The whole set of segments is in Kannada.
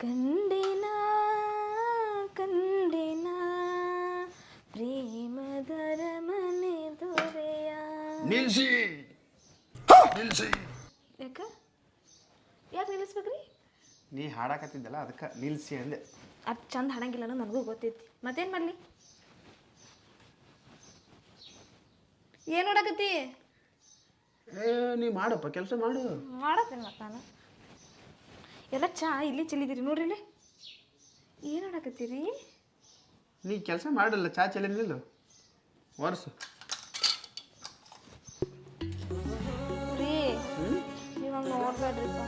ಕಂಡಿನ ಕಂಡಿನ ಪ್ರೇಮದರ ಮನೆ ದೊರೆಯ. ನಿಲ್ಸಿ. ನಿಲ್ಸಿ. ಯಾಕ? ಯಾಕೆ ನಿಲ್ಲಿಸ್ಬೇಕ್ರಿ? ನೀ ಹಾಡಾಕತ್ತಿದ್ದಲ್ಲ ಅದಕ್ಕೆ ನಿಲ್ಸಿ ಅಂದೆ. ಅದು ಚಂದ ಹಾಡಂಗಿಲ್ಲ ಅನ್ನೋದು ನನಗೂ ಗೊತ್ತೈತಿ. ಮತ್ತೇನು ಮಾಡಲಿ? ಏನು ನೋಡಕತ್ತಿ ಏ ನೀ ಮಾಡಪ್ಪ ಕೆಲಸ ಮಾಡು. ಮಾಡತ್ತೇನೆ ಮತ್ತೆ ನಾನು. ಎಲ್ಲ ಚಾ ಇಲ್ಲಿ ಚೆಲ್ಲಿದ್ದೀರಿ ನೋಡ್ರಿ ಇಲ್ಲಿ. ಏನು ನೋಡಕತ್ತೀರಿ ನೀ ಕೆಲಸ ಮಾಡಲ್ಲ ಚಾ ಚೆಲ್ಲಿಲ್ಲ ವರ್ಸು ರೀ ನೋಡ್ಬೇಡ್ರಿಪ್ಪ.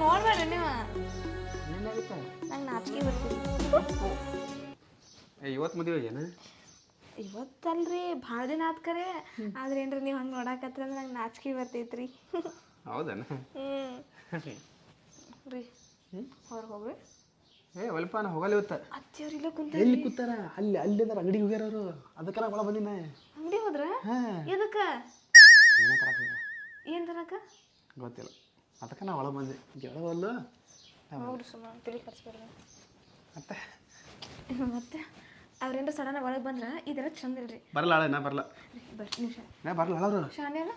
ಹಂಗೆ ನೋಡ್ಬೇಡ್ರಿ ನೀವು. ಏನಾಗುತ್ತೆ ನಂಗೆ ನಾಚಿಕೆ ಬರ್ತೀರಿ ಏ ಇವತ್ತು ಮದುವೆ ಏನು ಇವತ್ತಲ್ರಿ ಭಾಳ ದಿನ ಆತ್ ಕರೆ. ಆದ್ರೆ ಏನ್ರಿ ನೀವು ಹಂಗೆ ನೋಡಾಕತ್ರ ಅಂದ್ರೆ ನಂಗೆ ನಾಚಿಕೆ ಬರ್ತೈತ್ರಿ. ಹೌದನ? ಹ್ಞೂ ರೀ ಹೊರಗೆ ಹೋಗ್ರಿ. ಏ ಒಲ್ಪ ನಾ ಹೋಗಲ್ಲ ಇವತ್ತು. ಅತ್ತಿಯವ್ರು ಇಲ್ಲ ಕುಂತ ಎಲ್ಲಿ ಕೂತಾರ? ಅಲ್ಲಿ ಅಲ್ಲಿ ಅಂದ್ರೆ ಅಂಗಡಿಗೆ ಹೋಗ್ಯಾರ ಅವರು ಅದಕ್ಕೆ ನಾ ಒಳ ಬಂದಿನ ಅಂಗಡಿ ಹೋದ್ರ? ಎದಕ್ಕೆ? ಏನೇ ತರಕ ಏನು ತರಕ ಗೊತ್ತಿಲ್ಲ. ಅದಕ್ಕೆ ನಾ ಒಳಗೆ ಬಂದೆ ಗೆಳವಲ್ಲ ಹೌದು ಸುಮ್ಮ ತಿಳಿ ಕರ್ಸ್ಬೇಡ್ರಿ ಮತ್ತೆ? ಮತ್ತೆ? ಅವ್ರೇನ್ರ ಸಡನ್ ಒಳಗೆ ಬಂದ್ರೆ ಇದೆಲ್ಲ ಚಂದ ಇಲ್ರಿ. ಬರಲ್ಲ ಅಳ ನಾ ಬರಲ್ಲ. ಬರ್ರಿ ನಿಮಿಷ ನಾ ಬರಲ್ಲ ಅವರು? ಅಲ್ಲ ಅಲ್ಲ.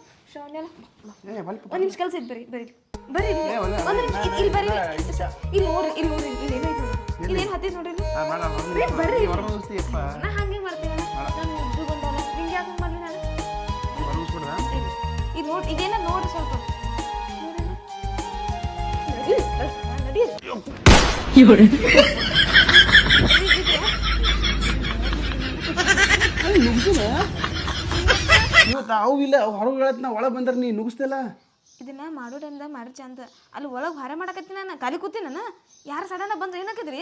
ಏ ಬಲ್ಪ ಒಂದು ನಿಮಿಷ ಕೆಲಸ ಇತ್ತು ಬರ್ರಿ ಬರ್ರಿ. ಬರ್ರಿ ಒಂದ್ ನಿಮಿಷ ಇಲ್ಲಿ- ಬರಿ ಬರ್ರಿ. ಇಲ್ಲಿ ನೋಡ್ರಿ ಇಲ್ಲಿ ನೋಡ್ರಿ ಇಲ್ಲಿ ಏನೈತಿ ಇಲ್ಲಿ ಇಲ್ಲೇನು ಹತ್ತಿದ್ ನೋಡ್ರಿ ಬರ್ರಿ. ನಾ ಹಂಗೆ ಮಾಡ್ತೀನಿ ನಾನು ಉದ್ದು ಬಂದಲ್ಲ ನಿಂಗೆ ಯಾಕೆ ಮಾಡ್ಲಿ ನಾನು. ಇಲ್ಲಿ ನೋಡಿ ಇದೇನ ನೋಡ್ರಿ ಸ್ವಲ್ಪ. ನಡೀರಿ. ಇವತ್ತು ಅವು ಇಲ್ಲ ಅವು ಹೊರಗೆ ಹೇಳತ್ ನಾ ಒಳಗೆ ಬಂದ್ರೆ ನೀ ನುಗ್ಸ್ತಿಲ್ಲ ಇದನ್ನ ಮಾಡೋ ಟೈಮ್ದಾಗ ಮಾಡಿ ಚಂದ. ಅಲ್ಲಿ ಒಳಗೆ ಹೊರ ಮಾಡಕತ್ತೀನಿ ನಾನು ಖಾಲಿ ಕೂತೀನಿ ನಾನು. ಯಾರು ಸಡನ್ ಬಂದ್ರೆ ಏನಾಕದ್ರಿ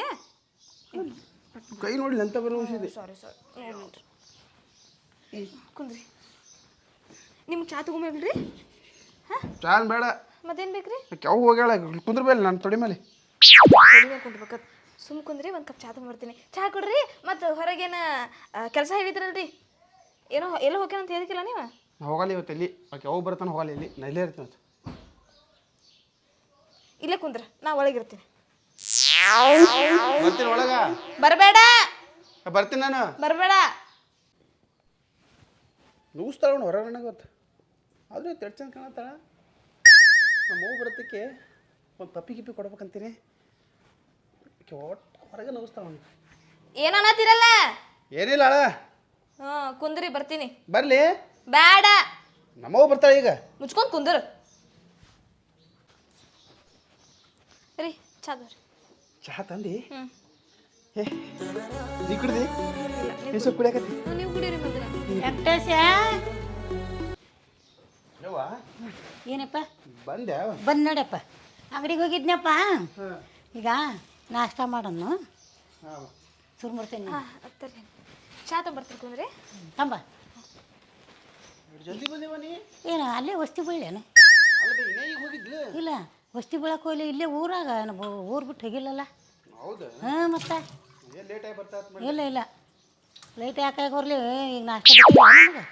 ಕೈ ನೋಡಿ ಅಂತ ಬರೋಸಿದೆ ಸಾರಿ ಸಾರಿ ನೋಡ್ರಿ ಕುಂದ್ರಿ. ನಿಮ್ಗೆ ಚಾ ತಗೊಂಬೇಡ್ರಿ ಹಾಂ? ಚಾನ್ ಬೇಡ. ಮತ್ತೇನು ಬೇಕ್ರಿ? ಯಾವ ಹೋಗ್ಯಾಳ? ಕುಂದ್ರ ಮೇಲೆ ನಾನು ತೊಡೆ ಮೇಲೆ. ಕಡಿಮೆ ಕುಂದ್ಬೇಕು ಸುಮ್ ಕುಂದ್ರಿ ಒಂದು ಕಪ್ ಚಾ ತಗೊಂಡ್ಬರ್ತೀನಿ ಚಾ ಕೊಡ್ರಿ ಮತ್ತು ಹೊರಗೇನ ಕೆಲಸ ಹೇಳಿದ್ರಲ್ರಿ ಏನೋ ಎಲ್ಲ ಹೋಗ್ಯಾನ ಅಂತ ಹೇಳಿಕಿಲ್ಲ ನೀವು? ಹೋಗಲಿ ಹೋಗಲ್ಲ ಇವತ್ತು ಇಲ್ಲಿ ಓಕೆ ಹೋಗಿ ಬರ್ತಾನೆ ಹೋಗಲ್ಲ ಇಲ್ಲಿ ನಾ ಇಲ್ಲೇ ಇರ್ತೀನಿ. ಇಲ್ಲೇ ಕುಂದ್ರ ನಾ ಒಳಗಿರ್ತೀನಿ ಬರ್ತೀನಿ ಒಳಗ. ಬರಬೇಡ. ಬರ್ತೀನಿ ನಾನು. ಬರಬೇಡ. ನೂಸ್ತಾಳ ಹೊರಗೆ ನನಗೆ ಗೊತ್ತು. ಆದರೂ ತೆಡ್ ಚಂದ ಕಾಣತ್ತಾಳ. ನಮ್ಮ ಹೋಗಿ ಬರೋದಕ್ಕೆ ಒಂದು ಪಪ್ಪಿ ಗಿಪ್ಪಿ ಕೊಡ್ಬೇಕಂತೀನಿ. ಒಟ್ಟು ಹೊರಗೆ ನುಗ್ಸ್ತಾಳ ಅವ್ನು ಏನನ್ನತ್ತಿರಲ್ಲ ಏನಿಲ್ಲ ಅಳ. ಹ್ಞೂ ಕುಂದ್ರಿ ಬರ್ತೀನಿ. ಬರ್ಲಿ. ಬೇಡ ನಮ್ಮವ್ವ ಬರ್ತಾಳೆ ಈಗ. ಮುಚ್ಕೊಂಡ್ ಕುಂದ್ರ. ರೀ ಚಾದರ್ ಚಹಾ ತಂದಿ? ಹ್ಞೂ ಏ ನೀ ಕುಡ್ದಿ? ಇಲ್ಲ ನೀ ಸ್ವಲ್ಪ ಕುಡಿಯಾಕತ್ತಿ. ನೀವು ಕುಡೀರಿ ಮೊದಲ ವೆಂಕಟೇಶ ಯವ್ವ? ಏನಪ್ಪ? ಬಂದೆ. ಬಂದ್ ನೋಡಪ್ಪ. ಅಂಗಡಿಗೆ ಹೋಗಿದ್ನಪ್ಪ. ಹಾಂ. ಈಗ ನಾಷ್ಟ ಮಾಡೋಣ ಸುರು ಹತ್ತರಿ ಚಾ ತೊಂಬರ್ತೀನಿ ಕುಂದ್ರಿ ತಂಬ. ಜಲ್ದಿ ಬಂದೇವ ನೀ? ಏನು ಅಲ್ಲೇ ವಸ್ತಿ ಬೀಳೇನು ಈಗ ಹೋಗಿದ್ಲು? ಇಲ್ಲ ವಸ್ತಿ ಬೀಳಕ್ಕೆ ಹೋಗ್ಲಿ ಇಲ್ಲೇ ಊರಾಗ ಊರು ಬಿಟ್ಟು ಹೋಗಿಲ್ಲಲ್ಲ? ಹೌದಾ? ಹಾಂ ಮತ್ತೆ? ಏನು ಲೇಟ್ ಆಗಿ ಬರ್ತಾ ಇಲ್ಲ ಇಲ್ಲ. ಲೈಟ್ ಯಾಕೆ ಬರ್ಲಿ? ಈಗ ನಾಷ್ಟ ಚಾ ನಮಗೆ.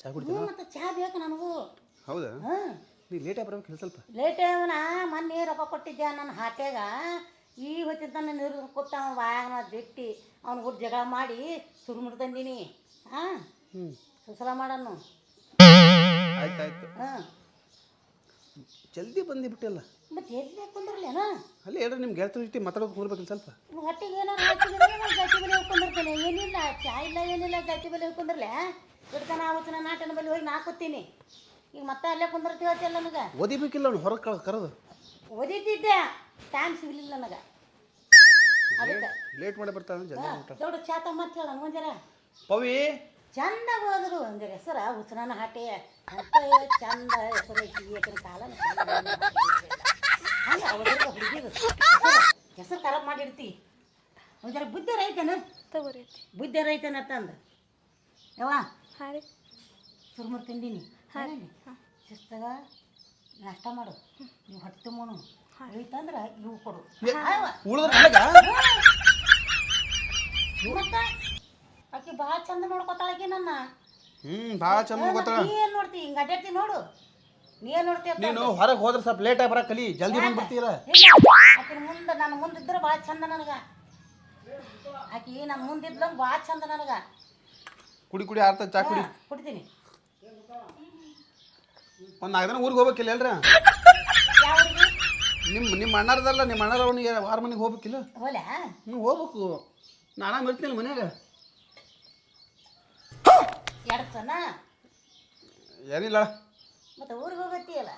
ಚಹಾ ಕುಡ್ತೀನಿ ಮತ್ತೆ ಚಹಾ ಬೇಕು ನನಗೂ ಹೌದಾ? ಹಾಂ. ನೀ ಲೇಟಾಗಿ ಬರ್ಬೇಕು ಸ್ವಲ್ಪ ಲೇಟ್ ಅವನ ಮೊನ್ನೆ ರೊಕ್ಕ ಕೊಟ್ಟಿದ್ದೆ ನನ್ನ ಹಾಟ್ಯಾಗ ಈ ಹೊತ್ತಿದ್ದ ನನ್ನ ನೀರು ಕೊಟ್ಟ ಅವ್ನ ವಾಯನ ಜಟ್ಟಿ ಅವ್ನ ಕೂಡ ಜಗಳ ಮಾಡಿ ಸುರುಮುರು ತಂದೀನಿ. ಹಾಂ? ಹ್ಞೂ ಸುಸಲ ಮಾಡನು ಆಯ್ತು ಆಯ್ತು ಹಾಂ. ಜಲ್ದಿ ಬಂದು ಬಿಟ್ಟಿಲ್ಲ. ಮತ್ತೆ ಎಲ್ಲಿ ಕುಂದ್ರಲೇನ ಅಲ್ಲಿ ಹೇಳ್ರಿ ನಿಮ್ಗೆ ಗೆಳತರ ಜೊತೆ ಮಾತಾಡೋಕೆ ಹೋಗ್ಬೇಕಿಲ್ಲ ಸ್ವಲ್ಪ. ಹೊಟ್ಟಿಗೆ ಏನಾರು ಗಟ್ಟಿ ಬಲೆ ಹೋಗ್ಕೊಂಡಿರ್ತೇನೆ ಏನಿಲ್ಲ ಚಾ ಇಲ್ಲ ಏನಿಲ್ಲ ಗಟ್ಟಿ ಬಲೆ ಹೋಗ್ಕೊಂಡ್ರಲೆ ಇಡ್ತಾನ ಆವತ್ತಿನ ನಾಟನ ಬಲ್ಲಿ ಹೋಗಿ ನಾ ಕೂತೀನಿ. ಈಗ ಮತ್ತೆ ಅಲ್ಲೇ ಕುಂದ್ರತಿ ಹೇಳ್ತಿಲ್ಲ ನನಗೆ? ಓದಿಬೇಕಿಲ್ಲ ಅವ್ನು ಹೊರಗೆ ಕರೆದು. ಓದಿದ್ದಿದ್ದೆ. ಟೈಮ್ ಸಿಗಲಿಲ್ಲ ನನಗೆ. ಅದಕ್ಕೆ. ಲೇಟ್ ಮಾಡಿ ಬರ್ತಾನೆ ಜನ ದೊಡ್ಡ ಚಾತ ಮತ್ತೆ ಹೇಳ ನನಗೊಂಜರ ಪವಿ. ಚಂದಾಗ ಹೋದ್ರು ಅಂದ್ರೆ ಹೆಸರ ಹುಸರನ ಹಾಟೆ. ಅಂತ ಚಂದ ಹೆಸರು ಐತಿ ಕಾಲ ಹಂಗೆ ಅವಳಿಗೆ ಹುಡುಗಿದು. ಹೆಸರು ಖರಾಬ್ ಮಾಡಿರ್ತಿ. ಒಂಥರ ಬುದ್ಧಿ ರೈತನ? ತಗೋರಿ ಬುದ್ಧಿ ರೈತನ ತಂದ. ಯವ್ವ? ಹಾಂ ರೀ ಸುರ್ಮುರ್ ತಿಂದೀನಿ. ಹಾಂ. ಶಿಸ್ತಾಗ ನಾಷ್ಟ ಮಾಡು. ನೀವು ಹೊಟ್ಟೆ ಮುಣು ಉಳಿತಂದ್ರೆ ಇವು ಕೊಡು. ಉಳಿದ್ರೆ ಮತ್ತ ಆಕಿ ಭಾಳ ಚಂದ ನೋಡ್ಕೊತಾಳಕಿ ನನ್ನ. ಹ್ಮ್ ಭಾಳ ಚಂದ ನೋಡ್ಕೊತಾಳ. ನೀ ಏನು ನೋಡ್ತಿ? ಹಿಂಗೆ ಅಡ್ಡಾಡ್ತಿ ನೋಡು. ನೀ ಏನು ನೋಡ್ತಿ ಅಂತ ನೀನು ಹೊರಗೆ ಹೋದ್ರೆ ಸ್ವಲ್ಪ ಲೇಟ್ ಆಗಿ ಬರಕ್ ಕಲಿ. ಜಲ್ದಿ ಬಂದ್ಬಿಡ್ತೀರ ಇಲ್ಲ. ಆಕಿನ ಮುಂದೆ ನನ್ನ ಮುಂದಿದ್ರೆ ಭಾಳ ಚಂದ ನನಗ. ಆಕಿ ನನ್ನ ಮುಂದಿದ್ಲ ಭಾಳ ಚಂದ ನನಗ. ಕುಡಿ ಕುಡಿ ಆರ್ತ ಚಾ ಕುಡಿ. ಕುಡ್ತೀನಿ. ಒಂದು ನಾಲ್ಕು ದಿನ ಊರಿಗೆ ಹೋಗ್ಬೇಕಿಲ್ಲ ಅಲ್ರ ನಿಮ್ಮ ನಿಮ್ಮ ಅಣ್ಣರದಲ್ಲ ನಿಮ್ಮ ಅಣ್ಣರ ಅವನಿಗೆ ಆರು ಮನೆಗೆ ಹೋಗ್ಬೇಕಿಲ್ಲ? ಹೋಲ ನೀವು ಹೋಗ್ಬೇಕು. ನಾನ ಬರ್ತೀನಲ್ಲ ಮನ್ಯಾಗ. ಎರಡು ಸನ? ಏನಿಲ್ಲ. ಮತ್ತೆ ಊರಿಗೆ ಹೋಗತ್ತೀಯಲ್ಲ?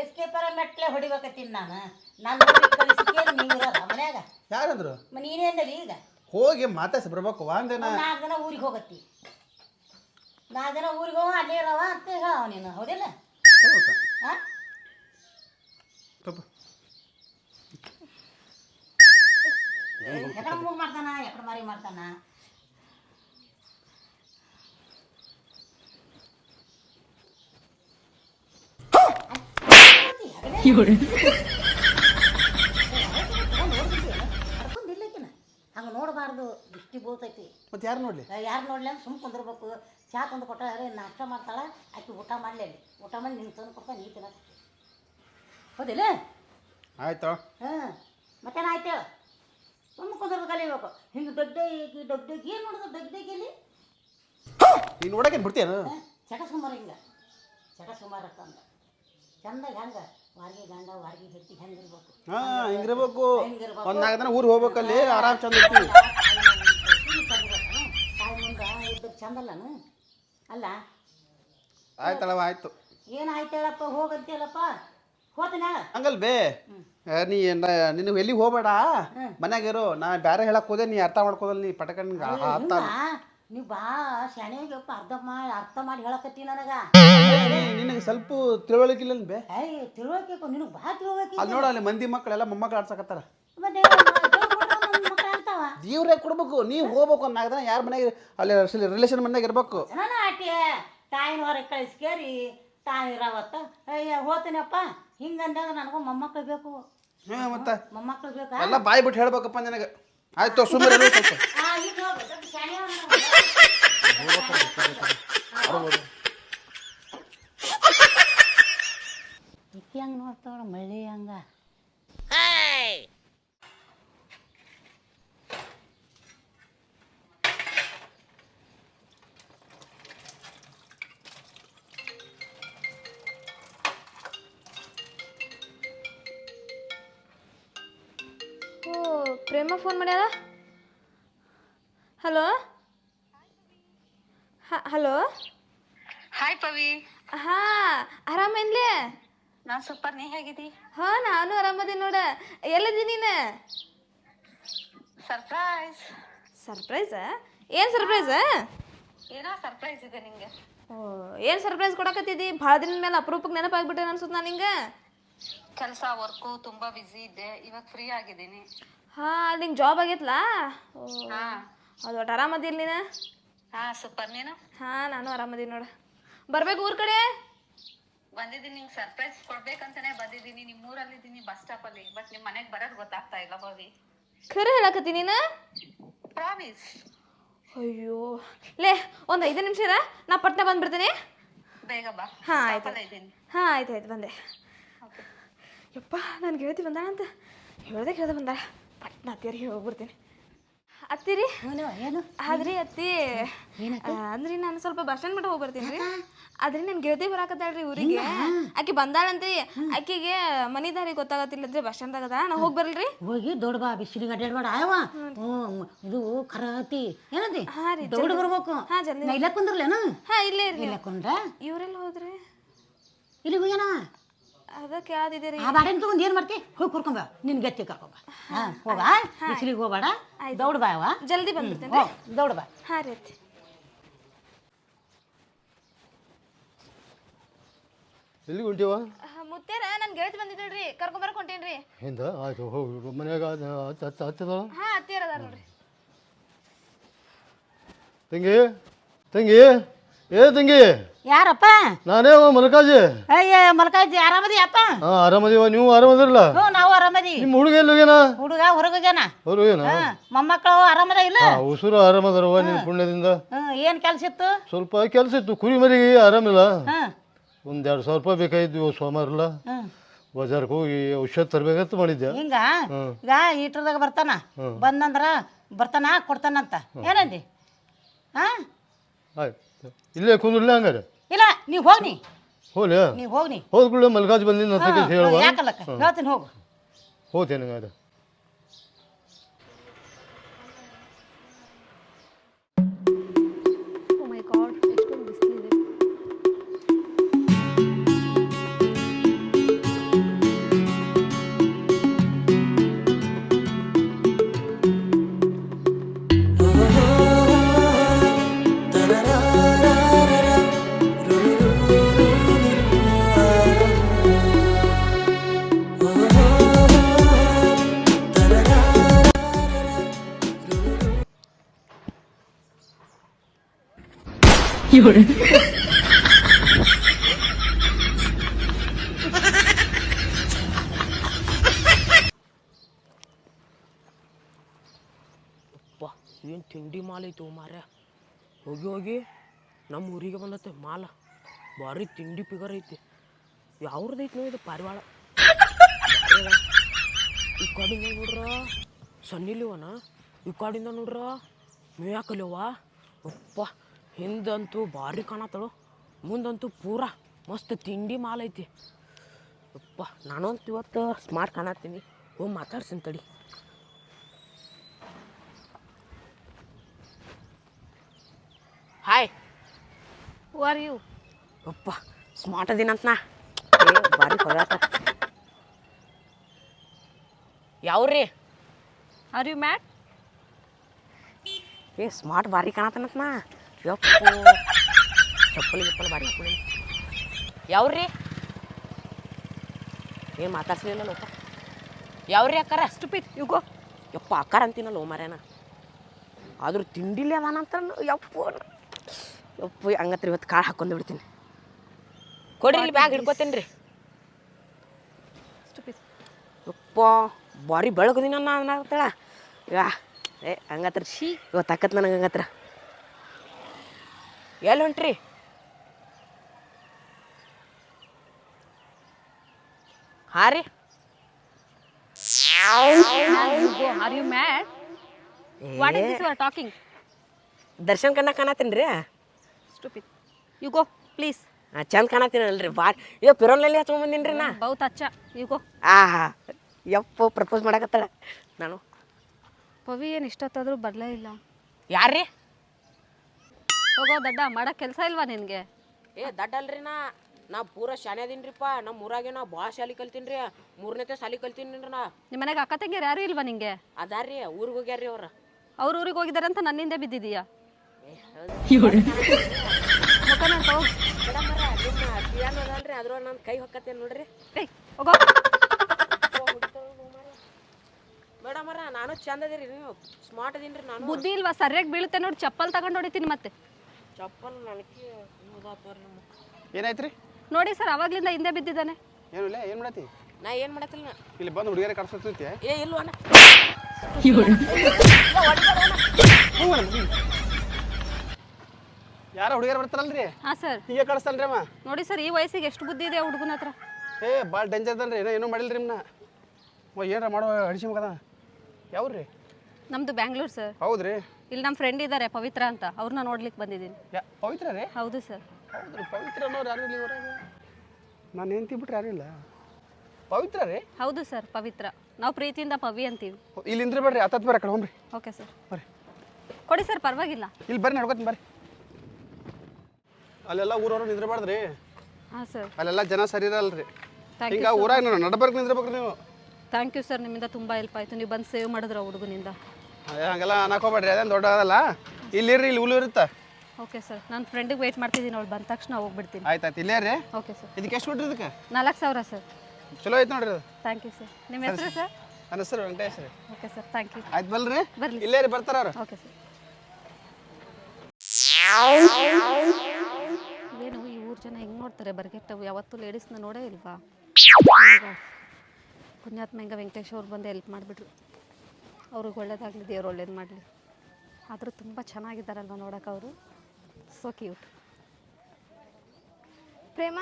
ಎಸ್ಕೆ ಪರ ಮೆಟ್ಲೆ ಹೊಡಿಬೇಕತ್ತೀನಿ ನಾನು. ನಾನು ಊರಿಗೆ ಕಳಿಸಿಕೆ ನೀವು ಇರೋಲ್ಲ ಮನ್ಯಾಗ. ಯಾರಂದ್ರು? ನೀನೇನಲ್ಲಿ ಈಗ? ಹೋಗಿ ಮಾತಾಡ್ಸಿ ಬರ್ಬೇಕು ವಾಂದೇನ. ಒಂದ್ ನಾಲ್ಕು ದಿನ ಊರಿಗೆ ಹೋಗತ್ತಿ. ನಾಲ್ಕು ಜನ ಊರಿಗೆ ಹೋಗ ಅಲ್ಲೇ ಇರವ ಅಂತ ಹೇಳ ನೀನು ಹೌದಿಲ್ಲ? ಹಾಂ? ಎಕಡೆ ಮೂಗ್ ಮಾಡ್ತಾನ ಎಕಡೆ ಮಾರಿ ಮಾಡ್ತಾನ? ಹಂಗ ನೋಡಬಾರ್ದು ದೃಷ್ಟಿ ಬೋತೈತಿ ಮತ್ತೆ ಯಾರು ನೋಡ್ಲಿ? ಯಾರು ನೋಡ್ಲಿ ಅಂತ ಸುಮ್ ಕುಂದಿರ್ಬೇಕು. ಚಾ ತಂದು ಕೊಟ್ಟಾರೆ ನಾಷ್ಟ ಮಾಡ್ತಾಳೆ ಆಕೆ ಊಟ ಮಾಡಲಿ ಅಲ್ಲಿ. ಊಟ ಮಾಡಿ ನಿಂಗೆ ತಂದು ಕೊಡ್ತಾ ನೀ ತಿನ್ನ. ಹೌದಿಲ್ಲ? ಆಯ್ತು. ಹಾಂ. ಮತ್ತೇನು ಆಯ್ತು ತುಂಬ ಕುಂದಿರ್ದು ಕಲಿಬೇಕು ಹಿಂಗೆ ದೊಡ್ಡ ದೊಡ್ಡ ಏನು ನೋಡಿದ್ರು ದೊಡ್ಡ ಇಲ್ಲಿ? ನೀನು ನೋಡಕ್ಕೆ ಬಿಡ್ತೀಯ ಚಟ ಸುಮಾರು ಹಿಂಗೆ. ಚಟ ಸುಮಾರು ಅಂತ ಚಂದಾಗ ಹೆಂಗೆ? ವಾರ್ಗಿ ಗಂಡ ವಾರ್ಗಿ ಹೆತ್ತಿ ಹೆಂಗಿರ್ಬೇಕು. ಹಾಂ ಹಾ ಹಿಂಗಿರ್ಬೇಕು? ಒಂದು ನಾಲ್ಕು ದಿನ ಊರಿಗೆ ಹೋಗ್ಬೇಕಲ್ಲಿ ಆರಾಮ್ ಚಂದ ಇರ್ತೀವಿ. ತಾಯಿ ಮುಂದೆ ಇದ್ದದ್ದು ಚಂದಲ್ಲನು ಅಲ್ಲ? ಆಯ್ತಳವ ಆಯ್ತು ಏನು ಆಯ್ತು. ಹೇಳಪ್ಪ ಹೋಗಂತೇಳಪ್ಪ ಹೋತನ ಹಂಗಲ್ ಬೇ. ಏ, ನೀ ನ- ನೀನು ಎಲ್ಲಿಗೆ ಹೋಗ್ಬೇಡ? ಮನ್ಯಾಗಿರು ನಾ ಬೇರೆ ಹೇಳಕ್ ಹೋದೆ ನೀ ಅರ್ಥ ಮಾಡ್ಕೋದಲ್ ನೀ ಪಟಕನ್ ಅರ್ಥ ನೀವು ಬಾ ಶಾಣೆಗಪ್ಪ ಅರ್ಧ ಮಾಡಿ ಅರ್ಥ ಮಾಡಿ ಹೇಳಕತ್ತಿ ನನಗ. ನಿನಗೆ ಸ್ವಲ್ಪ ತಿಳುವಳಿಕಿಲ್ಲ ಬೇ. ಏಯ್ ತಿಳುವಳಿಕೆ ನಿನಗೆ ಬಾ ತಿಳುವಳಿಕೆ ಅಲ್ಲಿ ನೋಡ ಅಲ್ಲಿ ಮಂದಿ ಮಕ್ಕಳೆಲ್ಲ ಮೊಮ್ಮಕ್ಳು ಆಡ್ಸಕತ್ತಾರ. ಮತ್ತೆ ಅಂತಾವ ದೇವ್ರೇ ಕೊಡ್ಬೇಕು ನೀವ್ ಹೋಗ್ಬೇಕು ಅನ್ನಾಗ ಯಾರ ಮನೆಗೆ ಅಲ್ಲಿ ರಿಲೇಷನ್ ಮನ್ಯಾಗ ಇರ್ಬೇಕು. ಆಟಿ ತಾಯಿನ ಹೊರಗೆ ಕಳಿಸ್ಕೇರಿ ತಾಯಿ ಇರಾವತ್ತ. ಅಯ್ಯ ಹೋತೀನಪ್ಪ? ಹಿಂಗಂದಾಗ ನನಗೂ ಮೊಮ್ಮಕ್ಕಳು ಬೇಕು. ಹ್ಞೂ ಮತ್ತೆ? ಮೊಮ್ಮಕ್ಕಳು ಬೇಕಾ? ಎಲ್ಲ ಬಾಯಿ ಬಿಟ್ಟು ಹೇಳ್ಬೇಕಪ್ಪ ನಿನಗೆ. ಆಯ್ತು ಸುಮ್ಮನೆ ಇರು ಸ್ವಲ್ಪ. ಆ, ಈಗ ನೋಡು, ದೊಡ್ಡ ಶಾಣೆ ಅವ್ನು. ಇಕ್ಕಿ ಹಂಗೆ ನೋಡ್ತಾವಳ ಮಳ್ಳಿ ಹಂಗ. ಪ್ರೇಮ ಫೋನ್ ಮಾಡ್ಯಾರ ಹಲೋ ಹಲೋ ಹಾಯ್ ಪವಿ. ಹಾ ಆರಾಮೇನ್ಲೇ ನಾ ಸೂಪರ್ ನೀ ಹೇಗಿದಿ ಹಾ ನಾನು ಆರಾಮದೀನಿ ನೋಡ. ಎಲ್ಲಿದ್ದೀನಿ ನೀನು? ಸರ್ಪ್ರೈಸ್ ಸರ್ಪ್ರೈಸ್ ಏನ್ ಸರ್ಪ್ರೈಸ್ ಏನೋ ಸರ್ಪ್ರೈಸ್ ಇದೆ ನಿಂಗೆ. ಓ ಏನ್ ಸರ್ಪ್ರೈಸ್ ಕೊಡಕತ್ತಿದಿ ಭಾಳ ದಿನ ಮೇಲೆ ಅಪರೂಪಕ್ಕೆ ನೆನಪಾಗ್ಬಿಟ್ಟೆ ಅನ್ಸುತ್ತೆ ನಾನು ನಿಂಗೆ? ಕೆಲಸ ವರ್ಕು ತುಂಬಾ ಬಿಸಿ ಇದ್ದೆ. ಇವಾಗ ಫ್ರೀ ಆಗಿದ್ದೀನಿ. ಹಾಂ ನಿಂಗೆ ಜಾಬ್ ಆಗೈತ್ಲಾ? ಓ ಹಾ. ಅದು ಒಟ್ಟು ಆರಾಮದಿಲ್ಲ ನೀನು? ಹಾ ಸೂಪರ್. ನೀನು? ಹಾ ನಾನು ಆರಾಮದೀನಿ ನೋಡ. ಬರ್ಬೇಕು ಊರ್ ಕಡೆ? ಬಂದಿದ್ದೀನಿ ನಿಂಗೆ ಸರ್ಪ್ರೈಸ್ ಕೊಡ್ಬೇಕಂತಾನೆ ಬಂದಿದ್ದೀನಿ. ನಿಮ್ಮ ಊರಲ್ಲಿದ್ದೀನಿ ಬಸ್ ಸ್ಟಾಪ್ ಅಲ್ಲಿ. ಬಟ್ ನಿಮ್ಮ ಮನೆಗೆ ಬರೋದು ಗೊತ್ತಾಗ್ತಾ ಇಲ್ಲ ಬಾವಿ ಖರೆ ಹೇಳಕತ್ತಿ ನೀನು? ಪ್ರಾಮಿಸ್ ಅಯ್ಯೋ. ಲೇ ಒಂದು ಐದು ನಿಮಿಷ ಇರ. ನಾ ಪಟ್ನ ಬಂದ್ಬಿಡ್ತೀನಿ. ಬೇಗ ಬಾ. ಹಾ, Stop ಆಯ್ತು. ಅಲ್ಲೇ ಇದ್ದೀನಿ. ಹಾಂ ಆಯ್ತು ಆಯ್ತು. ಬಂದೆ. ಯಪ್ಪ ನಾನು ಗೆಳತಿ ಬಂದಾಳ ಅಂತ ಹೇಳ್ದೆ ಕೇಳ್ದೆ ಬಂದಾಳ. ಪಟ್ನ ಅತ್ತಿಯರಿಗೆ ಹೋಗ್ಬಿಡ್ತೀನಿ. ಅತ್ತಿರಿ? ಏನು ಏನು? ಆದ್ರಿ ಅತ್ತಿ ಅಂದ್ರಿ ನಾನು ಸ್ವಲ್ಪ ಬಸ್ ಸ್ಟ್ಯಾಂಡ್ ಮಟ್ಟ ಹೋಗಿ ಬರ್ತೀನಿ ರೀ ಆದ್ರೆ ನನ್ನ ಗೆಳತಿ ಬರಾಕತ್ತಾಳ್ರಿ ಊರಿಗೆ. ಆಕಿ ಬಂದಾಳಂತ್ರಿ. ಆಕಿಗೆ ಮನಿ ದಾರಿ ಗೊತ್ತಾಗತ್ತಿಲ್ಲದ್ರಿ ಬಸ್ ಸ್ಟ್ಯಾಂಡ್ ಆಗದ. ನಾ ಹೋಗಿ ಬರ್ಲ್ರಿ ಹೋಗಿ ದೊಡ್ಡ ಬಾ ಬಿಸಿಲಿಗೆ ಅಡ್ಡಾಡ್ಬೇಡ ಆಯವ ಹ್ಞೂ ಇದು ಕರಾತಿ ಏನಂತಿ? ದೊಡ್ಡ ಬರ್ಬೇಕು. ಹಾಂ ಜಲ್ದಿ. ಇಲ್ಲ ಕುಂದ್ರಲೇನ ಹಾ ಇಲ್ಲೇ ಇರ್ರಿ ಇಲ್ಲ ಕುಂದ್ರ? ಇವರೆಲ್ಲ ಹೋದ್ರಿ? ಇಲ್ಲಿ ಹೋಗ್ಯಾನ? ಅದ ಕೇಳದಿದ್ದೀರಿ ಆ ಬಾಡಿನ ತಗೊಂಡು ಏನು ಮಾಡ್ತಿ? ಹೋಗಿ ಕರ್ಕೊಂಬ. ನಿನ್ ಗಟ್ಟಿ ಕರ್ಕೊಂಬ. ಹಾಂ ಹೋಗ. ಬಿಸಿಲಿಗೆ ಹೋಗ್ಬೇಡ. ದೌಡ್ ಬಾ ಅವ. ಜಲ್ದಿ ಬಂದ್ಬಿಡ್ತೇನೆ ದೌಡ್ ಬಾ. ಹಾಂ ರೀ ಅತ್ತಿ. ಎಲ್ಲಿ ಹೊಂಟಿವ ಮುತ್ತೇರ ನನ್ನ ಗೆಳತಿ ಬಂದಿದ್ದಳ್ರಿ ಕರ್ಕೊಂಬರಕ್ ಹೊಂಟೇನ್ರಿ ಹಿಂದ? ಆಯ್ತು ಹೋಗಿ ಮನ್ಯಾಗ ಹತ್ತದ ಹಾಂ ಅತ್ತಿಯರ್ ಅದಾರ ನೋಡ್ರಿ. ತಂಗಿ? ತಂಗಿ? ಏ ತಂಗಿ. ಯಾರಪ್ಪ? ನಾನೇ ಮಲಕಾಜಿ ಮಲ್ಕಾಜಿ. ಅಯ್ಯ ಮಲ್ಕಾಜಿ ಆರಾಮದಿಯಪ್ಪ? ಹಾಂ ಆರಾಮದೀವ. ನೀವು ಆರಾಮದಿರಲ್ಲ ಹ್ಞೂ ನಾವು ಆರಾಮದಿ ನಿಮ್ಮ ಹುಡುಗ ಎಲ್ಲಿ ಹೋಗ್ಯಾನ? ಹುಡುಗ ಹೊರಗೋಗ್ಯಾನ. ಹೊರಗೋಗ್ಯಾನ? ಮೊಮ್ಮಕ್ಕಳು ಆರಾಮದ ಇಲ್ಲ? ಉಸುರು ಆರಾಮದಾರವ ನಿನ್ನ ಪುಣ್ಯದಿಂದ. ಏನ್ ಕೆಲ್ಸ ಇತ್ತು? ಸ್ವಲ್ಪ ಕೆಲಸ ಇತ್ತು. ಕುರಿ ಮರಿಗೆ ಆರಾಮಿಲ್ಲ. ಒಂದ್ ಎರಡು ಸಾವಿರ ರೂಪಾಯಿ ಬೇಕಾಯ್ತು ಸೋಮವಾರ ಸೋಮವಾರಲ್ಲ ಬಜಾರ್ಗೆ ಹೋಗಿ ಔಷಧ ತರ್ಬೇಕಂತ ಮಾಡಿದ್ದೆ. ಹಿಂಗ? ಈಗ ಈಟ್ರದಾಗ ಬರ್ತಾನ? ಬಂದಂದ್ರ ಬರ್ತಾನ ಕೊಡ್ತಾನಂತ. ಏನಂದಿ? ಹಾ? ಆಯ್ತು. ಇಲ್ಲೇ ಕುಂದ್ರಲ್ಲ ಹಂಗಾರೆ? ಇಲ್ಲ ನೀ ಹೋಗ್ನಿ. ಹೋಗ್ಲಿ? ನೀ ಹೋಗ್ನಿ. ಹೋದ ಕೂಡಲೇ ಮಲ್ಕಾಜ್ ಬಂದಿನ ಅಂತ ಹೇಳುವ? ಯಾಕಲ್ಲಕ್ಕ? ಹೇಳ್ತೀನಿ ಹೋಗು. ಹೋತೇನೆ ಹಂಗಾರೆ ಅಪ್ಪ, ಏನು ತಿಂಡಿ ಮಾಲ್ ಐತಿ ಮಾರ ಹೋಗಿ ಹೋಗಿ ನಮ್ಮ ಊರಿಗೆ ಬಂದತ್ತೆ ಮಾಲ. ಭಾರಿ ತಿಂಡಿ ಪಿಗರ್ ಐತಿ. ಯಾವ್ರದ್ದು ನೋ ಇದು ಪಾರಿವಾಳ. ಈ ಕಡೆಯಿಂದ ನೋಡ್ರ? ಸಣ್ಣಿಲಿವನ ಈ ಕಾಡಿಂದ ನೋಡ್ರ? ಮೇಯಾಕಲಿವ ಅಪ್ಪ ಹಿಂದಂತೂ ಭಾರಿ ಕಾಣತ್ತಳು. ಮುಂದಂತೂ ಪೂರ ಮಸ್ತ್ ತಿಂಡಿ ಮಾಲ್ ಐತಿ. ಅಪ್ಪ ನಾನಂತೂ ಇವತ್ತು ಸ್ಮಾರ್ಟ್ ಕಾಣತ್ತೀನಿ. ಹೋಗಿ ಮಾತಾಡ್ಸಿನ ತಡಿ. ಹಾಯ್ ಹೂ ಆರ್ ಯು ಅಪ್ಪ ಸ್ಮಾರ್ಟ್ ಅದೀನಂತ ನಾ. ಭಾರಿ ಪದಾರ್ಥ. ಯಾವ್ರಿ? Are you mad a smart ಭಾರಿ ಕಾಣತ್ತನಂತ ನಾ. ಯಪ್ಪ ಚಪ್ಪಲಿ ಚಪ್ಪಲಿ ಬಾರಿ ಹಾಕೊಳ್ಳಿ ಯಾವ್ರಿ? ಏನು ಮಾತಾಡ್ಸಲಿಲ್ಲಲ್ಲಪ್ಪ ಯಾವ್ರಿ ಅಕ್ಕಾರ ಅಷ್ಟು ಪಿ ಇವ್ಗೋ. ಯಪ್ಪ ಅಕ್ಕಾರ ಅಂತೀನಲ್ಲ ಮರೇನ ಆದ್ರೂ ತಿಂಡಿಲಿ ಅದಾನಂತ ಯಪ್ಪು. ಯಪ್ಪ ಹಂಗತ್ರ ಇವತ್ತು ಕಾಳು ಹಾಕೊಂಡು ಬಿಡ್ತೀನಿ ಕೊಡಿ ಇಲ್ಲಿ ಬ್ಯಾಗ್ ಹಿಡ್ಕೊತೀನಿ ರೀ ಯಪ್ಪ ಭಾರಿ ಬೆಳಗದಿನ ಯಾ ಏ ಹಂಗತ್ರ. ಶೀ ಇವತ್ತು ಅಕ್ಕತ್ ನನಗೆ ಹಂಗತ್ರ. ಎಲ್ಲಿ ಹೊಂಟ್ರಿ? ಹಾಂ ರೀ. Are you mad what is this you are talking Darshan ಕಣ್ಣ ಕಾಣತ್ತೀನಿ ರೀ. ಸ್ಟುಪಿಡ್ ಯು ಗೋ ಪ್ಲೀಸ್ ಚಂದ ಕಾಣತ್ತೀನಲ್ರಿ ಬಾ. ಇವ್ ಪಿರೋನಲ್ಲಿ ಹಚ್ಕೊಂಡ್ ರೀ ನಾ. ಬಹುತ್ ಅಚ್ಚ. ಯು ಗೋ ಆಹಾ ಯಪ್ಪ ಪ್ರಪೋಸ್ ಮಾಡಕತ್ತಾಳ. ನಾನು. ಪವಿ ಏನು ಇಷ್ಟೊತ್ತಾದರೂ ಬರಲೇ ಇಲ್ಲ. ಯಾರ್ರಿ? ಹೋಗೋ ದಡ್ಡ ಮಾಡೋ ಕೆಲಸ ಇಲ್ವಾ ನಿನಗೆ? ಏ ದಡ್ಡ ಅಲ್ರಿ ನಾ. ನಾ ಪೂರ ಶಾನೆ ಅದೀನ್ರಿಪ್ಪ. ನಮ್ಮ ಊರಾಗೆ ನಾ ಭಾಳ ಶಾಲಿ ಕಲ್ತೀನಿ ರೀ ಮೂರನೇತೆ ಶಾಲಿ ಕಲ್ತೀನಿ ನಾ. ನಿಮ್ಮ ಮನೆಗೆ ಅಕ್ಕ ತಂಗಿಯರು ಯಾರು ಇಲ್ವಾ ನಿಂಗೆ? ಅದಾರ್ರಿ ಊರಿಗೆ ಹೋಗ್ಯಾರ್ರಿ ಅವ್ರ. ಅವ್ರ ಊರಿಗೆ ಹೋಗಿದಾರೆ ಅಂತ ನನ್ನಿಂದ ಬಿದ್ದಿದೀಯಾ? ತಗೋ ನಿಮ್ಮ ಪಿಯಾನೋ ಅದಲ್ರಿ ಅದ್ರೊಳಗೆ ನನ್ನ ಕೈ ಹೊಕ್ಕತ್ತೇನೆ ನೋಡ್ರಿ. ಏಯ್ ಹೋಗೋ. ಮೇಡಮರ ನಾನು ಚಂದ ಅದೀರಿ ನೀವು ಸ್ಮಾರ್ಟ್ ಅದೀನ್ರಿ ನಾನು. ಬುದ್ಧಿ ಇಲ್ವಾ? ಸರಿಯಾಗಿ ಬೀಳುತ್ತೆ ನೋಡಿ ಚಪ್ಪಲ್ ತಗೊಂಡು ಹೊಡಿತೀನಿ ಮತ್ತೆ. ಚಪ್ಪಲ್ ನನಗೆ ನಿಮ್ಮ ಏನಾಯ್ತು ರೀ ನೋಡಿ ಸರ್ ಅವಾಗ್ಲಿಂದ ಹಿಂದೆ ಬಿದ್ದಿದ್ದಾನೆ. ಏನು ಇಲ್ಲ ಏನು ಮಾಡತ್ತಿ? ನಾ ಏನು ಮಾಡತ್ತಿಲ್ಲ ನಾ ಇಲ್ಲಿ ಬಂದು ಹುಡುಗಿಯರ ಕಳ್ಸತ್ತೈತಿ ಏ ಇಲ್ವ ಅಣ್ಣ. ಯಾರ ಹುಡುಗಿಯರು ಬರ್ತಾರಲ್ರಿ? ಹಾ ಸರ್. ಹೀಗೆ ಕಳಿಸ್ತಲ್ರಿ ಅಮ್ಮ ನೋಡಿ ಸರ್ ಈ ವಯಸ್ಸಿಗೆ ಎಷ್ಟು ಬುದ್ಧಿ ಇದೆ ಹುಡುಗನ ಹತ್ರ. ಏ ಭಾಳ ಡೇಂಜರ್ ಅದಲ್ರಿ ಏನೋ ಏನೋ ಮಾಡಿಲ್ಲ ರೀ ನಿಮ್ಮನ್ನ ಓ ಏನಾರ ಮಾಡೋ ಅಡಿಸಿ ಮಗದ ಯಾವ್ರಿ? ನಮ್ದು ಬ್ಯಾಂಗ್ಳೂರ್ ಸರ್. ಹೌದ್ರಿ. ರೀ ಇಲ್ಲಿ ನಮ್ಮ ಫ್ರೆಂಡ್ ಇದ್ದಾರೆ ಪವಿತ್ರ ಅಂತ. ಅವ್ರನ್ನ ನೋಡ್ಲಿಕ್ಕೆ ಬಂದಿದ್ದೀನಿ. ಯಾ ಪವಿತ್ರ ರೀ ಹೌದು ಸರ್. ಹೌದು ರೀ ಪವಿತ್ರ ಅನ್ನೋರು ಯಾರು ಇಲ್ಲ ನಾನು ಹೆಂಡ್ತಿ ಬಿಟ್ರೆ ಯಾರಿಲ್ಲ ಇಲ್ಲ. ಪವಿತ್ರ ರೀ ಹೌದು ಸರ್ ಪವಿತ್ರ. ನಾವು ಪ್ರೀತಿಯಿಂದ ಪವಿ ಅಂತೀವಿ. ಇಲ್ಲಿ ಇಂದ್ರೆ ಬೇಡ್ರಿ ಹತ್ತತ್ತು ಬರ್ರಿ ಆ ಕಡೆ ಹೋಗ್ರಿ. Okay sir. ಬರ್ರಿ. ಕೊಡಿ ಸರ್ ಪರವಾಗಿಲ್ಲ. ಇಲ್ಲಿ ಬರ್ರಿ ನಡ್ಕೋತೀನಿ ಬರ್ರಿ. ಅಲ್ಲೆಲ್ಲ ಊರವರು ನಿಂದ್ರಬಾರ್ದ್ರಿ? ಹಾಂ ಸರ್. ಅಲ್ಲೆಲ್ಲ ಜನ ಸರಿ ಇರಲ್ರಿ. ಈಗ ಹಿಂಗ ಊರಾಗ ನಡ್ಬರ್ಕ್ ನಿಂದ್ರಬೇಕ್ರಿ ನೀವು. ಥ್ಯಾಂಕ್ ಯು ಸರ್ ನಿಮ್ಮಿಂದ ತುಂಬ ಹೆಲ್ಪ್ ಆಯಿತು. ನೀವು ಬಂದು ಸೇವ್ ಮಾಡಿದ್ರ ಹುಡುಗನಿಂದ. ಅದೇ ಹಂಗೆಲ್ಲ ಅನ್ನಕ್ ಹೋಗ್ಬೇಡ್ರಿ ಅದೇನು ದೊಡ್ಡದಲ್ಲ. ಇಲ್ಲಿ ಇರ್ರಿ ಇಲ್ಲಿ ಹುಲ್ಲು ಇರುತ್ತೆ? ಓಕೆ ಸರ್ ನನ್ನ ಫ್ರೆಂಡಿಗೆ ವೇಟ್ ಮಾಡ್ತಿದ್ದೀನಿ ಅವಳು ಬಂದ ತಕ್ಷಣ ಹೋಗ್ಬಿಡ್ತೀನಿ. ಆಯ್ತು ಆಯ್ತು ಇಲ್ಲೇ ರೀ ಓಕೆ ಸರ್. ಇದಕ್ಕೆ ಎಷ್ಟು ಕೊಟ್ರಿ ಇದಕ್ಕೆ? ನಾಲ್ಕು ಸಾವಿರ ಸರ್. ಚಲೋ ಐತೆ ನೋಡ್ರಿ ಅದು. ಥ್ಯಾಂಕ್ ಯು ಸರ್ ನಿಮ್ಮ ಹೆಸರು ಸರ್. ನನ್ನ ಹೆಸರು ವೆಂಕಟೇಶ್ ರೀ. ಓಕೆ ಸರ್ ಥ್ಯಾಂಕ್ ಯು ಆಯ್ತು ಬಲ್ರಿ ಬರ್ಲಿ. ಇಲ್ಲೇ ರೀ ಬರ್ತಾರ ಅವ್ರು. Okay sir. ಏನು ಇವ್ರು ಜನ ಹಿಂಗೆ ನೋಡ್ತಾರೆ? ಬರ್ಗೆಟ್ಟವು ಯಾವತ್ತೂ ಲೇಡೀಸ್ನ ನೋಡೇ ಇಲ್ವಾ? ಪುಣ್ಯಾತ್ಮ ಹೆಂಗ ವೆಂಕಟೇಶ್ ಅವ್ರು ಬಂದು ಹೆಲ್ಪ್ ಮಾಡಿಬಿಟ್ರು. ಅವ್ರಿಗೆ ಒಳ್ಳೇದಾಗಲಿ ದೇವ್ರು ಒಳ್ಳೇದು ಮಾಡಲಿ. ಆದರೂ ತುಂಬ ಚೆನ್ನಾಗಿದ್ದಾರಲ್ವ ನೋಡೋಕೆ ಅವರು? So cute Prema?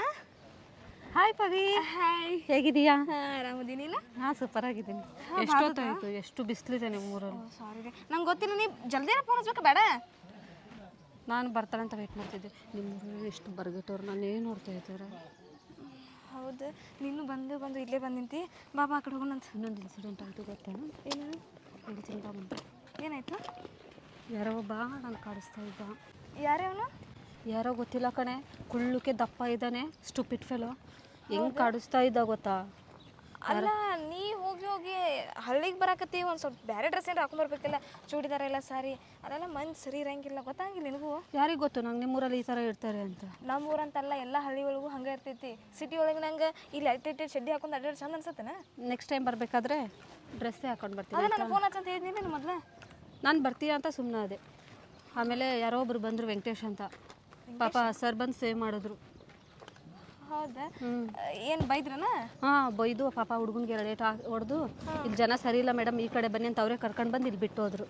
Hi Pavi. Hi ಹೇಗಿದೀಯಾ ಆರಾಮದೀನಿ. ಇಲ್ಲ? ಹಾಂ ಸೂಪರ್ ಆಗಿದ್ದೀನಿ ಎಷ್ಟೊತ್ತಾಯಿತು ಎಷ್ಟು ಬಿಸಿಲಿದೆ ನಿಮ್ಮ ಊರಲ್ಲಿ ಸಾರಿ ನಂಗೆ ಗೊತ್ತಿಲ್ಲ ನೀವು ಜಲ್ದಿನ ಫೋನ್ ಹಚ್ಬೇಕಾ ಬೇಡ. ನಾನು ಬರ್ತಾಳೆ ಅಂತ ವೆಯ್ಟ್ ಮಾಡ್ತಿದ್ದೆ. ನಿಮ್ಮ ಊರಲ್ಲಿ ಎಷ್ಟು ಬರ್ಗಟ್ಟವ್ರು ನಾನು ಏನು ನೋಡ್ತಾ ಇದ್ದಾರೆ? ಹೌದು. ನೀನು ಬಂದು ಬಂದು ಇಲ್ಲೇ ಬಂದು ನಿಂತಿ. ಬಾಬಾ ಆ ಕಡೆ ಹೋಗೋಣಂತ. ಇನ್ನೊಂದು ಇನ್ಸಿಡೆಂಟ್ ಆಯಿತು ಗೊತ್ತಾ? ಏನು? ಹೇಳ್ತೀನಿ ತಿಂದ ಬಂದೆ. ಏನಾಯ್ತು? ಯಾರೋ ಒಬ್ಬ ನಾನು ಕಾಡಿಸ್ತಾ ಇದ್ದ. ಯಾರ್ಯಾವನು? ಯಾರೋ ಗೊತ್ತಿಲ್ಲ ಕಣೆ. ಕುಳ್ಳುಕ್ಕೆ ದಪ್ಪ ಇದ್ದಾನೆ ಸ್ಟುಪಿಟ್ ಫೆಲೋ ಹೆಂಗೆ ಕಾಡಿಸ್ತಾ ಇದ್ದ ಗೊತ್ತಾ? ಅಲ್ಲ ನೀ ಹೋಗಿ ಹೋಗಿ ಹಳ್ಳಿಗೆ ಬರಾಕತ್ತಿ ಒಂದು ಸ್ವಲ್ಪ ಬೇರೆ ಡ್ರೆಸ್ ಏನಾರು ಹಾಕೊಂಬರ್ಬೇಕಿಲ್ಲ ಚೂಡಿದಾರ ಎಲ್ಲ ಸಾರಿ. ಅದೆಲ್ಲ ಮಂದಿ ಸರಿ ಇರಂಗಿಲ್ಲ. ಗೊತ್ತಾಗಿಲ್ಲ ನಿನಗೂ? ಯಾರಿಗೆ ಗೊತ್ತು? ನಂಗೆ ನಿಮ್ಮೂರಲ್ಲಿ ಈ ಥರ ಇರ್ತಾರೆ ಅಂತ. ನಮ್ಮ ಊರಂತಲ್ಲ ಎಲ್ಲ ಹಳ್ಳಿ ಒಳಗೂ ಹಂಗೆ ಇರ್ತೈತಿ. ಸಿಟಿ ಒಳಗೆ ನಂಗೆ ಇಲ್ಲಿ ಅಟ್ಟಿ ಶೆಡ್ಡಿ ಹಾಕೊಂಡು ಅಡ್ಡಾಡಿ ಚಂದ ಅನ್ಸತ್ತನ? ನೆಕ್ಸ್ಟ್ ಟೈಮ್ ಬರಬೇಕಾದ್ರೆ? ಡ್ರೆಸ್ಸೇ ಹಾಕೊಂಡು ಬರ್ತೀನಿ ಅದೇ ನನಗೆ ಫೋನ್ ಹಚ್ಚಂತ ಹೇಳಿದ್ನಿ ನೀನು ಮೊದಲು ನಾನು ಬರ್ತೀಯ ಅಂತ ಸುಮ್ಮನೆ ಅದೇ ಆಮೇಲೆ ಯಾರೋ ಒಬ್ರು ಬಂದರು ವೆಂಕಟೇಶ್ ಅಂತ. ಪಾಪ ಸರ್ ಬಂದು ಸೇವ್ ಮಾಡಿದ್ರು. ಹೌದಾ? ಏನು ಬೈದ್ರನ? ಹಾಂ ಬೈದು ಪಾಪ ಹುಡುಗನಿಗೆ ಎರಡು ಏಟ್ ಹೊಡೆದು ಇಲ್ಲಿ ಜನ ಸರಿ ಇಲ್ಲ ಮೇಡಮ್ ಈ ಕಡೆ ಬನ್ನಿ ಅಂತ ಅವರೇ ಕರ್ಕೊಂಡು ಬಂದು ಇಲ್ಲಿ ಬಿಟ್ಟು ಹೋದ್ರು.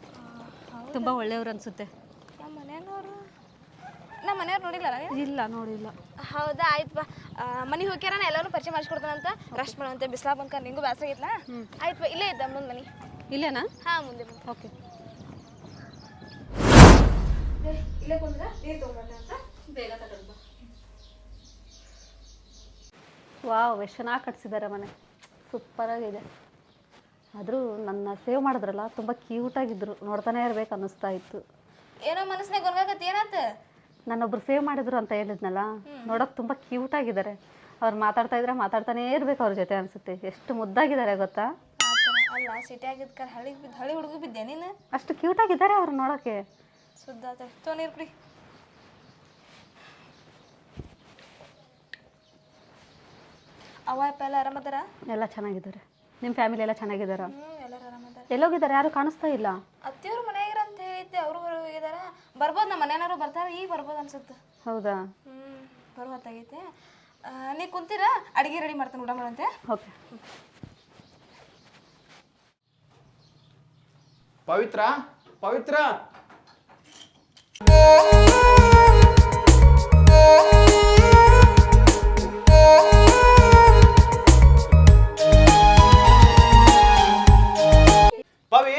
ತುಂಬ ಒಳ್ಳೆಯವ್ರು ಅನಿಸುತ್ತೆ. ನಮ್ಮ ಮನೆಯವ್ರು ನೋಡಿಲ್ಲ ನೀನು ಇಲ್ಲ ನೋಡಿಲ್ಲ. ಹೌದಾ ಆಯ್ತು ಬಾ. ಮನೆಗೆ ಹೋಗ್ಯಾರ ನಾ ಎಲ್ಲರೂ ಪರಿಚಯ ಮಾಡಿಸ್ಕೊಡ್ತಾನಂತ ರಶ್ ಮಾಡುವಂತೆ ಬಿಸ್ಲಾ ಬಂಕ ನಿಂಗೂ ಬೇಸರ ಆಗಿತ್ಲಾ? ಆಯ್ತು ಬಾ ಇಲ್ಲೇ ಇದ್ದ ಮುಂದೆ ಮನೆ. ಇಲ್ಲೇನಾ? ಹಾಂ ಮುಂದೆ ಮುಂದೆ. ಓಕೆ. ಇಲ್ಲೇ ಕುಂದ್ರ? ನೀರು ತೊಗೊಂಡ ಅಂತ? ಬೇಗ ತಗೊಂಡು ವಾವ್ ಎಷ್ಟು ಚೆನ್ನಾಗಿ ಕಟ್ಸಿದ್ದಾರೆ ಮನೆ. ಸೂಪರಾಗಿದೆ ಆದರೂ ನನ್ನ ಸೇವ್ ಮಾಡಿದ್ರಲ್ಲ ತುಂಬ ಕ್ಯೂಟಾಗಿದ್ದರು ನೋಡ್ತಾನೆ ಇರ್ಬೇಕು ಅನ್ನಿಸ್ತಾ ಇತ್ತು. ಏನೋ ಮನಸ್ಸಿನಾಗ ಗೊರ್ಗಾಕತ್ತಿ ಏನಾತ? ನನ್ನೊಬ್ರು ಸೇವ್ ಮಾಡಿದ್ರು ಅಂತ ಹೇಳಿದ್ನಲ್ಲ ನೋಡೋಕೆ ತುಂಬ ಕ್ಯೂಟಾಗಿದ್ದಾರೆ ಅವ್ರು ಮಾತಾಡ್ತಾ ಇದ್ರೆ ಮಾತಾಡ್ತಾನೇ ಇರ್ಬೇಕು ಅವ್ರ ಜೊತೆ ಅನ್ಸುತ್ತೆ. ಎಷ್ಟು ಮುದ್ದಾಗಿದ್ದಾರೆ ಗೊತ್ತಾ? ಅಲ್ಲ ಸಿಟಿ ಆಗಿದ್ದ ಕಾಲ ಹಳ್ಳಿಗೆ ಬಿದ್ದು ಹಳ್ಳಿ ಹುಡುಗ ಬಿದ್ದೆ ನೀನು? ಅಷ್ಟು ಕ್ಯೂಟಾಗಿದ್ದಾರೆ ಅವ್ರು ನೋಡೋಕ್ಕೆ ಸುದ್ದ ತೋ ನೀರು ಕುಡಿ ಅವ ಅಪ್ಪ ಎಲ್ಲ ಆರಾಮದಾರ ಎಲ್ಲ ಚೆನ್ನಾಗಿದ್ದಾರೆ. ನಿಮ್ಮ ಫ್ಯಾಮಿಲಿ ಎಲ್ಲ ಚೆನ್ನಾಗಿದ್ದಾರ? ಹ್ಞೂ ಎಲ್ಲರೂ ಆರಾಮದಾರ ಎಲ್ಲೋಗಿದ್ದಾರೆ? ಯಾರು ಕಾಣಿಸ್ತಾ ಇಲ್ಲ ಅತ್ತಿಯವ್ರು ಮನೆಯಾಗಿರ ಅಂತ ಹೇಳಿದ್ದೆ ಅವರು ಹೋಗಿದಾರ ಬರ್ಬೋದು ನಮ್ಮ ಮನೆಯವರು ಬರ್ತಾರೆ? ಈಗ ಬರ್ಬೋದು ಅನ್ಸುತ್ತೆ. ಹೌದಾ? ಹ್ಞೂ ಬರ್ಬೋದಾಗೈತೆ. ಆ, ನೀ ಕುಂತೀರಾ? ಅಡುಗೆ ರೆಡಿ ಮಾಡ್ತಾನೆ ಊಟ ಮಾಡಂತೆ ಓಕೆ. ಪವಿತ್ರ? ಪವಿತ್ರ? ಪವಿ?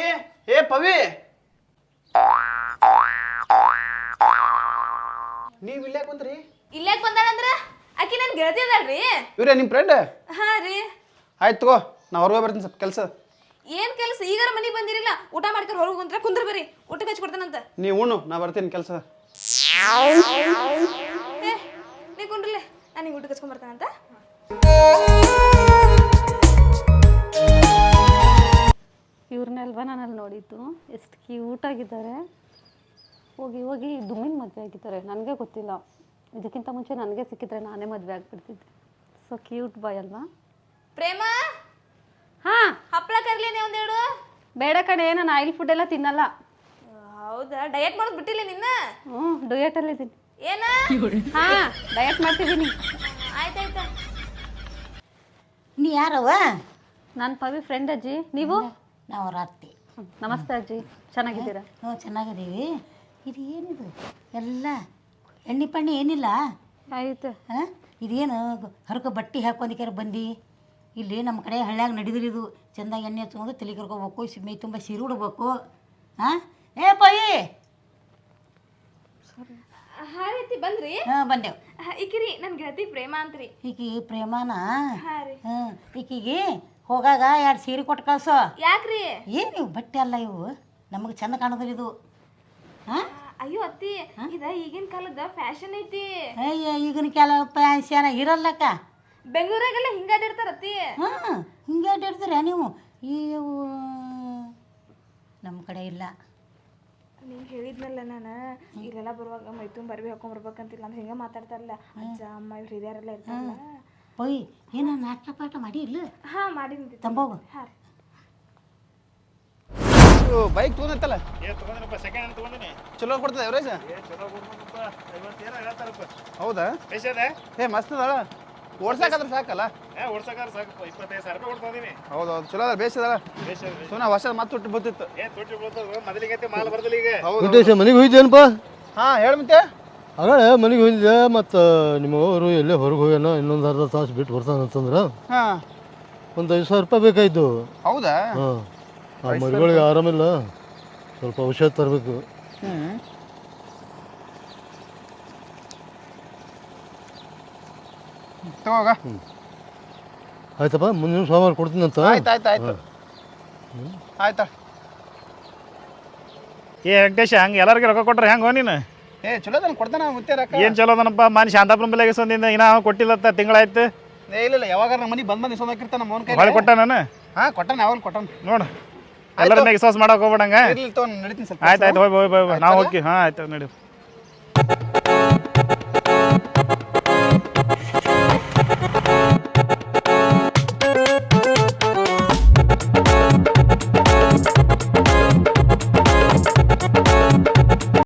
ಏ ಪವಿ? ನೀವು ಇಲ್ಲೇ ಬಂದ್ರಿ? ಇಲ್ಲೇ ಬಂದಾಳಂದ್ರ ಆಕಿ ನನ್ ಗೆಳತಿ ಅದಲ್ರಿ ಇವ್ರೇ ನಿಮ್ಮ ಫ್ರೆಂಡ್ ಹಾ ರೀ. ಆಯ್ತು ತಗೋ ನಾ ಹೊರಗೆ ಬರ್ತೀನಿ ಸ್ವಲ್ಪ ಕೆಲಸ. ಏನ್ ಕೆಲಸ? ಈಗಾರ ಮನೆಗೆ ಬಂದಿರಿಲ್ಲ. ಊಟ ಮಾಡ್ಕೊಂಡು ಹೊರಗೆ ಕುಂತ್ರ ಕುಂದ್ರ ಬರ್ರಿ. ಊಟಕ್ಕೆ ಹಚ್ಚಿ ಕೊಡ್ತಾನಂತ ನೀವು ಉಣ್ಣು ನಾ ಬರ್ತೀನಿ ಕೆಲಸ. ಏ ನೀ ಕುಂಡ್ರಲೆ. ನಾನು ನಿಂಗೆ ಊಟಕ್ಕೆ ಹಚ್ಕೊಂಡ್ ಬರ್ತಾನಂತ. ಇವ್ರನ್ನೆಲ್ವ ನಾನು ಅಲ್ಲಿ ನೋಡಿದ್ದು? ಎಷ್ಟು ಕ್ಯೂಟಾಗಿದ್ದಾರೆ ಹೋಗಿ ಹೋಗಿ ದುಮ್ಮಿನ ಮದುವೆ ಆಗಿದ್ದಾರೆ. ನನಗೆ ಗೊತ್ತಿಲ್ಲ. ಇದಕ್ಕಿಂತ ಮುಂಚೆ ನನಗೆ ಸಿಕ್ಕಿದ್ರೆ ನಾನೇ ಮದುವೆ ಆಗಿಬಿಡ್ತಿದ್ದೆ. ಸೊ ಕ್ಯೂಟ್ ಬಾಯ್ ಅಲ್ವಾ? ಪ್ರೇಮ? ಹಾ? ಹಪ್ಪಳ ಕರ್ಲೇನೆ ಒಂದೆರಡು? ಬೇಡ ಕಣೆ ನಾನು ಆಯಿಲ್ ಫುಡ್ ಎಲ್ಲ ತಿನ್ನಲ್ಲ. ಹೌದಾ? ಡಯಟ್ ಮಾಡೋದು ಬಿಟ್ಟಿಲ್ಲ ನಿನ್ನ? ಹ್ಞೂ ಡಯಟಲ್ಲಿದ್ದೀನಿ ಏನ? ಹಾ ಡಯಟ್ ಮಾಡ್ತಿದ್ದೀನಿ. ಆಯ್ತಾಯ್ತಾ. ನೀ ಯಾರವ ನಾನು ಪವಿ ಫ್ರೆಂಡ್ ಅಜ್ಜಿ. ನೀವು? ನಾವು ರಾತ್ರಿ. ನಮಸ್ತೆ ಅಜ್ಜಿ. ಚೆನ್ನಾಗಿದ್ದೀರಾ? ಹ್ಞೂ ಚೆನ್ನಾಗಿದ್ದೀವಿ. ಇದು ಏನಿದು ಎಲ್ಲ ಎಣ್ಣೆ ಪಣ್ಣೆ ಏನಿಲ್ಲ? ಆಯಿತು. ಹಾಂ ಇದೇನು ಹರಕ ಬಟ್ಟೆ ಹಾಕೊಂಡಿಕ್ಕಾರ ಬಂದು? ಇಲ್ಲಿ ನಮ್ಮ ಕಡೆ ಹಳ್ಳ್ಯಾಗ ನಡೆದ್ರಿ ಇದು. ಚೆಂದಾಗಿ ಎಣ್ಣೆ ಹಚ್ಕೊಂಡು ತಲೆ ಕರ್ಕೋಬೇಕು ಮೈ ತುಂಬ ಸೀರೆ ಉಡ್ಬೇಕು. ಹಾಂ ಏ ಪಯಿ! ಹಾ ರೀತಿ ಬಂದ್ರಿ? ಹಾಂ ಬಂದೆವು. ಈಕಿರಿ ನನ್ನ ಗೆಳತಿ ಪ್ರೇಮ ಅಂತ್ರಿ. ಈಕಿ ಪ್ರೇಮಾನ? ಹಾ ರೀ. ಹ್ಞೂ ಈಕಿಗೆ ಹೋಗಾಗ ಎರಡು ಸೀರೆ ಕೊಟ್ಟು ಕಳ್ಸೋ. ಯಾಕ್ರಿ? ಏನು ಇವು ಬಟ್ಟೆ ಅಲ್ಲ ಇವು? ನಮಗೆ ಚಂದ ಕಾಣೋದಿಲ್ಲ ಇದು. ಅಯ್ಯೋ ಅತ್ತಿ ಇದ ಈಗಿನ ಕಾಲದ ಫ್ಯಾಷನ್ ಐತಿ. ಅಯ್ಯೋ ಈಗಿನ ಕಾಲ ಫ್ಯಾಷನ್ ಇರಲ್ಲಕ್ಕ. ಬೆಂಗಳೂರಾಗೆಲ್ಲ ಹಿಂಗ ಅಡ್ಡಿರ್ತಾರ ಅತ್ತಿ. ಹಾಂ ಹಿಂಗೆ ಅಡ್ಡಿರ್ತೀರ ನೀವು. ಈ ನಮ್ಮ ಕಡೆ ಇಲ್ಲ. ನಿಂಗೆ ಹೇಳಿದ್ನಲ್ಲ ನಾನು ಇಲ್ಲೆಲ್ಲ ಬರುವಾಗ ಮೈ ತುಂಬ ಬರ್ಬಿ ಹಾಕೊಂಡ್ ಬರ್ಬೇಕಂತಿಲ್ಲ ಅಂದ್ರೆ ಹಿಂಗೆ ಮಾತಾಡ್ತಾರಲ್ಲ ಅಜ್ಜ ಅಮ್ಮ ಇವ್ರು ಹಿರಿಯರೆಲ್ಲ ಇರ್ತಾರಲ್ಲ. ಒಯ್ ಏನ ನಾಟಕ ಪಾಠ ಮಾಡಿ ಇಲ್ಲ? ಹಾಂ ಮಾಡಿ ತಂಬೋಗು ಹಾಂ ಇವು ಬೈಕ್ ತಗೊಂಡಿತ್ತಲ್ಲ ಏ ತಗೊಂಡಿನಪ್ಪ ಸೆಕೆಂಡ್ ಹ್ಯಾಂಡ್ ತಗೊಂಡಿನಿ. ಚಲೋ ಕೊಡ್ತದೆ ಎವರೇಜ್ ಏ ಚಲೋ ಹೇಳ್ತಾರಪ್ಪ. ಹೌದಾ? ಬೇಸದ ಏ ಮಸ್ತ್ ಅದಳ. ಓಡ್ಸಾಕಂದ್ರೆ ಸಾಕಲ್ಲ? ಏ ಓಡ್ಸಕಾರ ಸಾಕಪ್ಪ ಇಪ್ಪತ್ತೈದು ಸಾವಿರ ರೂಪಾಯಿ ಕೊಡ್ತಂದಿನಿ. ಹೌದು ಹೌದು ಚಲೋ ಅದ ಬೇಸದಲ್ಲ ಬೇಸದ ಸುಮ್ಮನೆ ವರ್ಷ ಮತ್ತೆ ಹುಟ್ಟು ಬತ್ತಿತ್ತು ಏ ತೊಟ್ಟಿ ಬೀಳ್ತದ ಮೊದಲಿಗೆ ಮಾಲ್ ಬರ್ದಿಲ್ಲ ಈಗ. ಹೌದು ಉದ್ದೇಶ ಮನೆಗೆ ಹೋಯ್ತೇನಪ್ಪ ಹಾಂ ಹೇಳು ಮತ್ತೆ. ಆಗಳೇ ಮನೆಗೆ ಹೋಗಿದ್ದೆ ಮತ್ತು ನಿಮ್ಮವರು ಎಲ್ಲೇ ಹೊರಗೆ ಹೋಗ್ಯಾನ ಇನ್ನೊಂದು ಅರ್ಧ ತಾಸು ಬಿಟ್ಟು ಬರ್ತಾನೆ ಅಂತಂದ್ರೆ ಹಾಂ. ಒಂದು ಐದು ಸಾವಿರ ರೂಪಾಯಿ ಬೇಕಾಯಿತು. ಹೌದಾ? ಹಾಂ. ಆ ಮರಿಗಳಿಗೆ ಆರಾಮಿಲ್ಲ. ಸ್ವಲ್ಪ ಔಷಧ ತರಬೇಕು. ಹ್ಞೂ ತಗೋಗ. ಆಯ್ತಪ್ಪ ಮುಂದಿನ ಸೋಮವಾರ ಕೊಡ್ತೀನಂತ ಆಯ್ತು ಆಯ್ತು ಆಯ್ತು. ಆಯ್ತಾ? ಏ ವೆಂಕಟೇಶ ಹಂಗೆ ಎಲ್ಲರಿಗೆ ರೊಕ್ಕ ಕೊಟ್ರೆ ಹೆಂಗೋ ನೀನು? ಏ ಚಲೋ ಅದನ್ನ ಕೊಡ್ತಾನ ಮುತ್ತೆ ರೊಕ್ಕ ಏನು ಚಲೋ ಅದನಪ್ಪ ಮನೆ ಶಾಂತಾಪುರ ಬೆಲೆಗೆ ಸಂದಿಂದ ಇನ್ನ ಕೊಟ್ಟಿಲ್ಲತ್ತ ತಿಂಗಳಾಯ್ತು. ಏ ಇಲ್ಲ ಇಲ್ಲ ಯಾವಾಗ ನಮ್ಮ ಮನಿ ಬಂದ್ ಬಂದು ಇಸ್ಕೊಂಡಾಕಿರ್ತಾನ ನಮ್ಮ ಕೈ ಹೊಳೆ ಕೊಟ್ಟ ನಾನು? ಹಾಂ ಕೊಟ್ಟಾನ ಯಾವಾಗ ಕೊಟ್ಟಾನ. ನೋಡು. ಎಲ್ಲರ ಮೇಲೆ ವಿಶ್ವಾಸ ಮಾಡಕ್ ಹೋಗ್ಬೇಡಂಗ ಆಯ್ತು ಆಯ್ತು ಹೋಯ್ ಹೋಯ್ ಹೋಯ್ ನಾವು ಹೋಗಿ ಹಾಂ ಆಯ್ತು ನಡಿ.